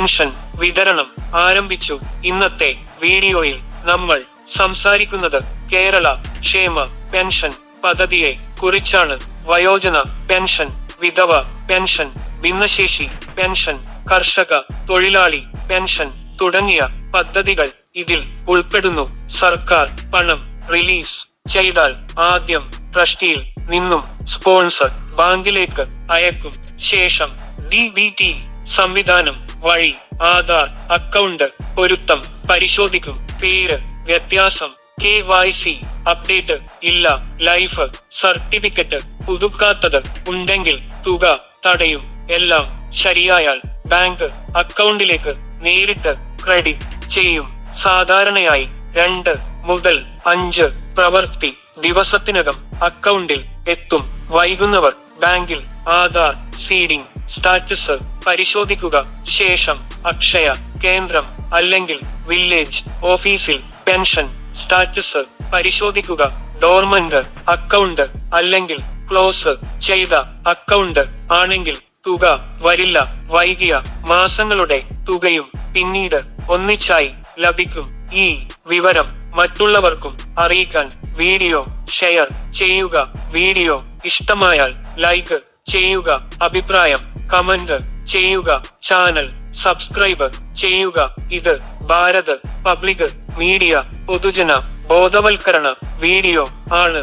Pension വിതരണം ആരംഭിച്ചു. ഇന്നത്തെ വീഡിയോയിൽ നമ്മൾ സംസാരിക്കുന്നത് കേരള ക്ഷേമ പെൻഷൻ പദ്ധതിയെ കുറിച്ചാണ്. വയോജന പെൻഷൻ വിധവ പെൻഷൻ ഭിന്നശേഷി പെൻഷൻ കർഷക തൊഴിലാളി പെൻഷൻ തുടങ്ങിയ പദ്ധതികൾ ഇതിൽ ഉൾപ്പെടുന്നു. സർക്കാർ പണം റിലീസ് ചെയ്താൽ ആദ്യം ട്രസ്റ്റിയിൽ നിന്നും സ്പോൺസർ ബാങ്കിലേക്ക് അയക്കും. ശേഷം ഡി സംവിധാനം വഴി ആധാർ അക്കൗണ്ട് പൊരുത്തം പരിശോധിക്കും പേര് വ്യത്യാസം കെ വൈ സി അപ്ഡേറ്റ് ഇല്ല ലൈഫ് സർട്ടിഫിക്കറ്റ് പുതുക്കാത്തത് ഉണ്ടെങ്കിൽ തുക തടയും എല്ലാം ശരിയായാൽ ബാങ്ക് അക്കൗണ്ടിലേക്ക് നേരിട്ട് ക്രെഡിറ്റ് ചെയ്യും. സാധാരണയായി രണ്ട് മുതൽ അഞ്ച് പ്രവൃത്തി ദിവസത്തിനകം അക്കൗണ്ടിൽ എത്തും. വൈകുന്നവർ ബാങ്കിൽ ആധാർ സീഡിംഗ് സ്റ്റാറ്റസ് പരിശോധിക്കുക. ശേഷം അക്ഷയ കേന്ദ്രം അല്ലെങ്കിൽ വില്ലേജ് ഓഫീസിൽ പെൻഷൻ സ്റ്റാറ്റസ് പരിശോധിക്കുക. ഡോർമന്റ് അക്കൗണ്ട് അല്ലെങ്കിൽ ക്ലോസ് ചെയ്ത അക്കൗണ്ട് ആണെങ്കിൽ തുക വരില്ല. വൈകിയ മാസങ്ങളുടെ തുകയും പിന്നീട് ഒന്നിച്ചായി ലഭിക്കും. ഈ വിവരം മറ്റുള്ളവർക്കും അറിയിക്കാൻ വീഡിയോ ഷെയർ ചെയ്യുക. വീഡിയോ ഇഷ്ടമായാൽ ലൈക്ക് ചെയ്യുക. അഭിപ്രായം കമന്റ് ചെയ്യുക. ചാനൽ സബ്സ്ക്രൈബ് ചെയ്യുക. ഇത് ഭാരത് പബ്ലിക് മീഡിയ പൊതുജന ബോധവൽക്കരണ വീഡിയോ ആണ്.